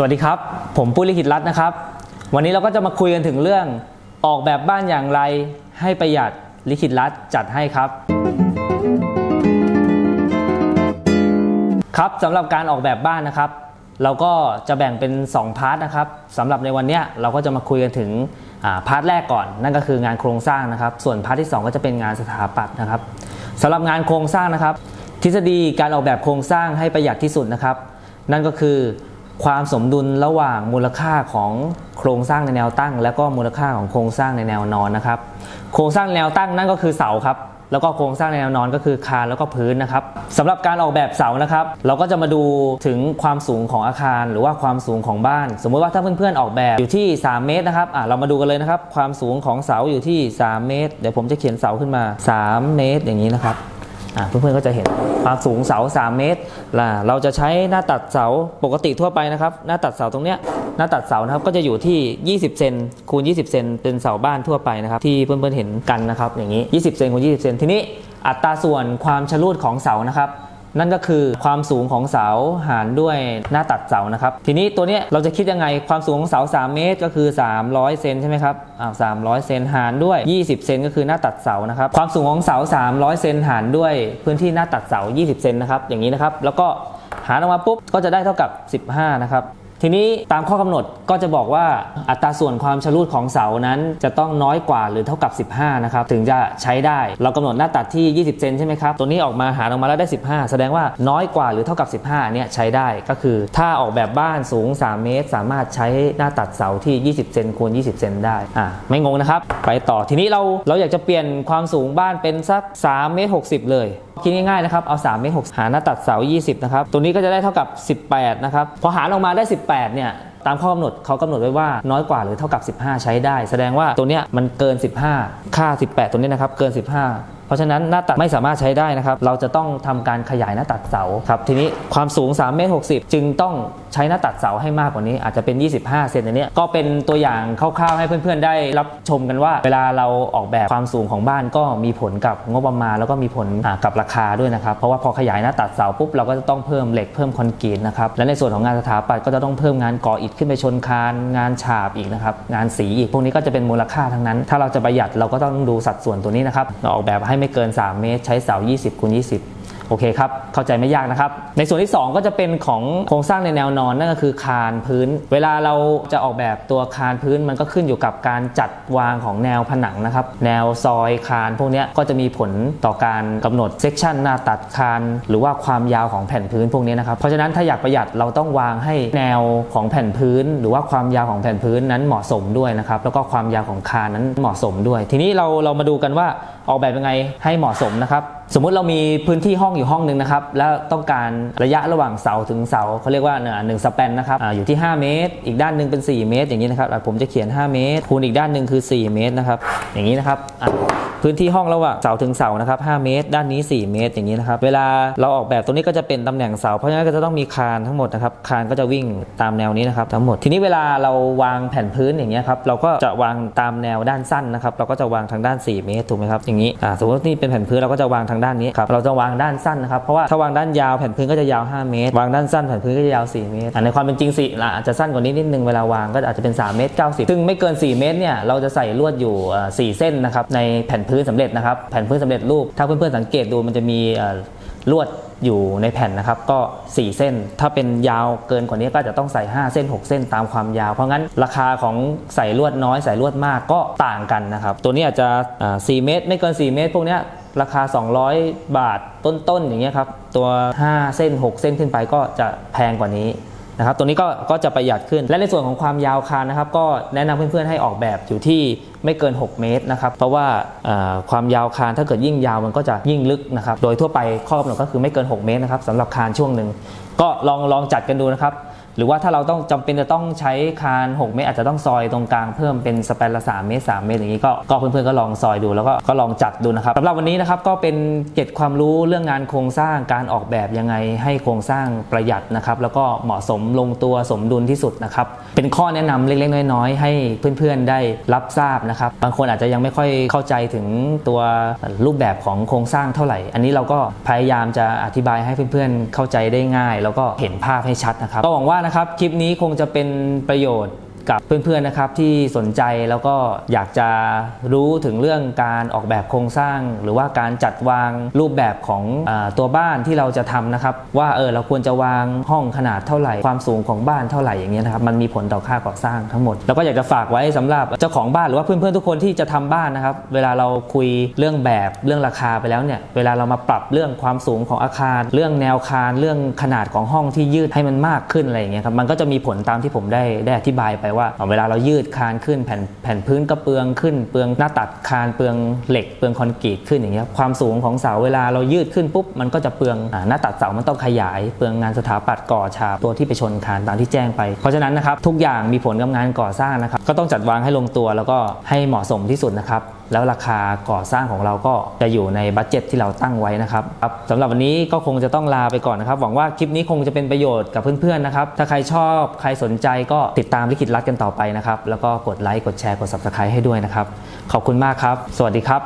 สวัสดีครับ ผมปุ้ยลิขิตรัตน์นะครับ วันนี้เราก็จะมาคุยกันถึงเรื่องออกแบบบ้านอย่างไร ให้ประหยัดลิขิตรัตน์จัดให้ครับ ครับสำหรับการออกแบบบ้านนะครับ เราก็จะแบ่งเป็น 2 พาร์ทนะครับสำหรับในวันนี้เราก็จะมาคุยกันถึงาพาร์ทแรกก่อน นั่นก็คืองานโครงสร้างนะครับ ส่วนพาร์ทที่ 2 ก็จะเป็นงานสถาปัตย์นะครับสำหรับงานโครงสร้างนะครับ ทฤษฎีการออกแบบโครงสร้างให้ประหยัดที่สุดนะครับ นั่นก็คือ ความสมดุลระหว่างมูลค่าของโครงสร้างในแนวตั้ง และก็มูลค่าของโครงสร้างในแนวนอนนะครับ โครงสร้างแนวตั้งนั่นก็คือเสาครับแล้วก็โครงสร้างในแนวนอนก็คือคานแล้วก็พื้นนะครับสำหรับการออกแบบเสานะครับ เราก็จะมาดูถึงความสูงของอาคารหรือว่าความสูงของบ้าน สมมติว่าถ้าเพื่อนๆออกแบบอยู่ที่ 3 เมตรนะครับอะเรามาดูกันเลยนะครับ ความสูงของเสาอยู่ที่ 3 เมตร เดี๋ยวผมจะเขียนเสาขึ้นมา 3 เมตร อย่างนี้นะครับ เพื่อนๆก็จะเห็นความสูงเสา 3 เมตรล่ะเราจะใช้หน้าตัดเสาปกติทั่วไปนะครับ หน้าตัดเสาตรงเนี้ยหน้าตัดเสานะครับก็จะอยู่ที่ 20 เซนคูณ 20 เซนเป็นเสาบ้านทั่วไปนะครับ ที่เพื่อนๆเห็นกันนะครับ อย่างนี้ 20 เซนคูณ 20 เซนทีนี้อัตราส่วนความชะลูดของเสานะครับ นั่นก็คือความสูงของเสาหารด้วยหน้าตัดเสานะครับ ทีนี้ตัวเนี้ยเราจะคิดยังไงความสูงของเสา 3 เมตรก็คือ 300 เซนใช่ไหมครับอ้าว300เซนหารด้วย 20 เซนก็คือหน้าตัดเสานะครับความสูงของเสา 300 เซนหารด้วยพื้นที่หน้าตัดเสา 20 เซนนะครับอย่างนี้นะครับแล้วก็หารออกมาปุ๊บก็จะได้เท่ากับ 15 นะครับ ทีนี้ตามข้อกำหนดก็จะบอกว่าอัตราส่วนความชะลูดของเสานั้นจะต้องน้อยกว่าหรือเท่ากับ 15 นะครับ ถึงจะใช้ได้ เรากำหนดหน้าตัดที่ 20 เซนใช่ไหมครับ ตัวนี้ออกมาหารออกมาแล้วได้ 15 แสดงว่าน้อยกว่าหรือเท่ากับ 15 เนี่ยใช้ได้ก็คือ ถ้าออกแบบบ้านสูง 3 เมตร สามารถใช้หน้าตัดเสาที่ 20 เซนคูณ 20 เซนได้อ่าไม่งงนะครับ ไปต่อทีนี้เราเราอยากจะเปลี่ยนความสูงบ้านเป็นสัก3เมตร60 เลย คิดง่ายๆนะครับเอา3เมตร60หารหน้าตัดเสา 20 นะครับ ตัวนี้ก็จะได้เท่ากับ 18 นะครับ พอหารออกมาได้ 18 เนี่ยตามข้อกำหนดเขากำหนดไว้ว่าน้อยกว่าหรือเท่ากับ 15 ใช้ได้ แสดงว่าตัวเนี้ยมันเกิน 15 ค่า 18 ตัวนี้นะครับเกิน 15เพราะฉะนั้นหน้าตัดไม่สามารถใช้ได้นะครับ เราจะต้องทำการขยายหน้าตัดเสาครับ ทีนี้ความสูง3เมตร60 จึงต้องใช้หน้าตัดเสาให้มากกว่านี้อาจจะเป็น 25 เซนอันนี้ก็เป็นตัวอย่างคร่าวๆให้เพื่อนๆได้รับชมกันว่า เวลาเราออกแบบความสูงของบ้านก็มีผลกับงบประมาณแล้วก็มีผลกับราคาด้วยนะครับ เพราะว่าพอขยายหน้าตัดเสาปุ๊บเราก็จะต้องเพิ่มเหล็กเพิ่มคอนกรีตนะครับและในส่วนของงานสถาปัตย์ก็จะต้องเพิ่มงานก่ออิฐขึ้นไปชนคานงานฉาบอีกนะครับงานสีอีกพวกนี้ก็จะเป็นมูลค่าทั้งนั้น ถ้าเราจะประหยัดเราก็ต้องดูสัดส่วนตัวนี้นะครับเราออกแบบให้ไม่เกิน 3 เมตร ใช้เสา 20คูณ20 โอเคครับ เข้าใจไม่ยากนะครับ ในส่วนที่ 2 ก็จะเป็นของโครงสร้างในแนวนอนนั่นก็คือคานพื้น เวลาเราจะออกแบบตัวคานพื้นมันก็ขึ้นอยู่กับการจัดวางของแนวผนังนะครับ แนวซอยคานพวกนี้ก็จะมีผลต่อการกำหนดเซกชันหน้าตัดคานหรือว่าความยาวของแผ่นพื้นพวกนี้นะครับ เพราะฉะนั้นถ้าอยากประหยัดเราต้องวางให้แนวของแผ่นพื้น หรือว่าความยาวของแผ่นพื้นนั้นเหมาะสมด้วยนะครับ แล้วก็ความยาวของคานนั้นเหมาะสมด้วย ทีนี้เราเรามาดูกันว่าออกแบบยังไงให้เหมาะสมนะครับ สมมุติเรามีพื้นที่ห้องอยู่ห้องหนึ่งนะครับ แล้วต้องการระยะระหว่างเสาถึงเสาเขาเรียกว่าหนึ่งสแปนนะครับออยู่ที่ 5 เมตร อีกด้านหนึ่งเป็น 4 เมตร อย่างนี้นะครับผมจะเขียน 5 เมตร คูณอีกด้านหนึ่งคือ 4 เมตรนะครับอย่างนี้นะครับพื้นที่ห้องระหว่างเสาถึงเสานะครับ5เมตร ด้านนี้ 4 เมตร อย่างนี้นะครับเวลาเราออกแบบตรงนี้ก็จะเป็นตำแหน่งเสาเพราะฉะนั้นก็จะต้องมีคานทั้งหมดนะครับคานก็จะวิ่งตามแนวนี้นะครับทั้งหมดทีนี้เวลาเราวางแผ่นพื้นอย่างเงี้ยครับเราก็จะวางตามแนวด้านสั้นนะครับเราก็จะวางทางด้าน 4 เมตรถูกไหมครับอย่างนี้สมมตินี่เป็นแผ่นพื้นเราก็จะวางทางด้านนี้ครับเราจะวางด้านสั้นนะครับเพราะว่าถ้าวางด้านยาวแผ่นพื้นก็จะยาว 5 เมตร วางด้านสั้นแผ่นพื้นก็จะยาว 4 เมตรอ่าในความเป็นจริงสิอะอาจจะสั้นกว่านี้นิดนึงเวลาวางก็อาจจะเป็น 3 เมตร 90 ซึ่งไม่เกิน 4 เมตรเนี่ยเราจะใส่ลวดอยู่เอ่อ4เส้นนะครับในแผ่นพื้นสำเร็จนะครับแผ่นพื้นสำเร็จรูป ถ้าเพื่อนๆสังเกตดูมันจะมีเอ่อลวดอยู่ในแผ่นนะครับก็ 4 เส้น ถ้าเป็นยาวเกินกว่านี้ก็จะต้องใส่ 5 เส้น 6 เส้นตามความยาว เพราะงั้นราคาของใส่ลวดน้อยใส่ลวดมากก็ต่างกันนะครับ ตัวนี้อาจจะอ่า4เมตร ไม่เกิน 4 เมตร พวกเนี้ย ราคา 200 บาทต้นๆอย่างเงี้ยครับตัว 5 เส้น 6 เส้นขึ้นไปก็จะแพงกว่านี้นะครับตัวนี้ก็ก็จะประหยัดขึ้น และในส่วนของความยาวคานนะครับ ก็แนะนำเพื่อนๆให้ออกแบบอยู่ที่ไม่เกิน 6 เมตรนะครับ เพราะว่าอ่าความยาวคานถ้าเกิดยิ่งยาวมันก็จะยิ่งลึกนะครับ โดยทั่วไปข้อกำหนดก็คือไม่เกิน 6 เมตรนะครับสำหรับคานช่วงหนึ่งก็ลองลองจัดกันดูนะครับ หรือว่าถ้าเราต้องจำเป็นจะต้องใช้คาน 6 เมตรอาจจะต้องซอยตรงกลางเพิ่มเป็นสแปนละ3เมตร3เมตรอย่างนี้ก็ก็เพื่อนๆก็ลองซอยดูแล้วก็ก็ลองจัดดูนะครับสำหรับวันนี้นะครับก็เป็นเก็ดความรู้เรื่องงานโครงสร้างการออกแบบยังไงให้โครงสร้างประหยัดนะครับแล้วก็เหมาะสมลงตัวสมดุลที่สุดนะครับเป็นข้อแนะนำเล็กๆน้อยๆให้เพื่อนๆได้รับทราบนะครับบางคนอาจจะยังไม่ค่อยเข้าใจถึงตัวรูปแบบของโครงสร้างเท่าไหร่ อันนี้เราก็พยายามจะอธิบายให้เพื่อนๆเข้าใจได้ง่าย แล้วก็เห็นภาพให้ชัดนะครับก็หวังว่านะครับ คลิปนี้คงจะเป็นประโยชน์ กับเพื่อนๆนะครับที่สนใจแล้วก็อยากจะรู้ถึงเรื่องการออกแบบโครงสร้าง หรือว่าการจัดวางรูปแบบของอตัวบ้านที่เราจะทำนะครับ ว่าเออเราควรจะวางห้องขนาดเท่าไหร่ความสูงของบ้านเท่าไหร่อย่างเงี้ยนะครับมันมีผลต่อค่าก่อสร้างทั้งหมด แล้วก็อยากจะฝากไว้สำหรับเจ้าของบ้านหรือว่าเพื่อนๆทุกคนที่จะทำบ้านนะครับ เวลาเราคุยเรื่องแบบเรื่องราคาไปแล้วเนี่ยเวลาเรามาปรับเรื่องความสูงของอาคาร เรื่องแนวคานเรื่องขนาดของห้องที่ยืดให้มันมากขึ้นอะไรอย่างเงี้ยครับมันก็จะมีผลตามที่ผมได้ได้อธิบายไปว่าเวลาเรายืดคานขึ้นแผ่นแผ่นพื้นก็เปลืองขึ้นเปลืองหน้าตัดคานเปลืองเหล็กเปลืองคอนกรีตขึ้นอย่างเงี้ยความสูงของเสาเวลาเรายืดขึ้นปุ๊บมันก็จะเปลืองหน้าตัดเสามันต้องขยาย เปลืองงานสถาปัตย์ก่อฉาบตัวที่ไปชนคานตามที่แจ้งไป เพราะฉะนั้นนะครับทุกอย่างมีผลกับงานก่อสร้างนะครับก็ต้องจัดวางให้ลงตัวแล้วก็ให้เหมาะสมที่สุดนะครับ แล้วราคาก่อสร้างของเราก็จะอยู่ในบัตเจ็ตที่เราตั้งไว้นะครับครับสำหรับวันนี้ก็คงจะต้องลาไปก่อนนะครับ หวังว่าคลิปนี้คงจะเป็นประโยชน์กับเพื่อนๆนะครับ ถ้าใครชอบใครสนใจก็ติดตามลิขิตรัฐกันต่อไปนะครับ แล้วก็กดไลค์กดแชร์กด subscribe ให้ด้วยนะครับ ขอบคุณมากครับ สวัสดีครับ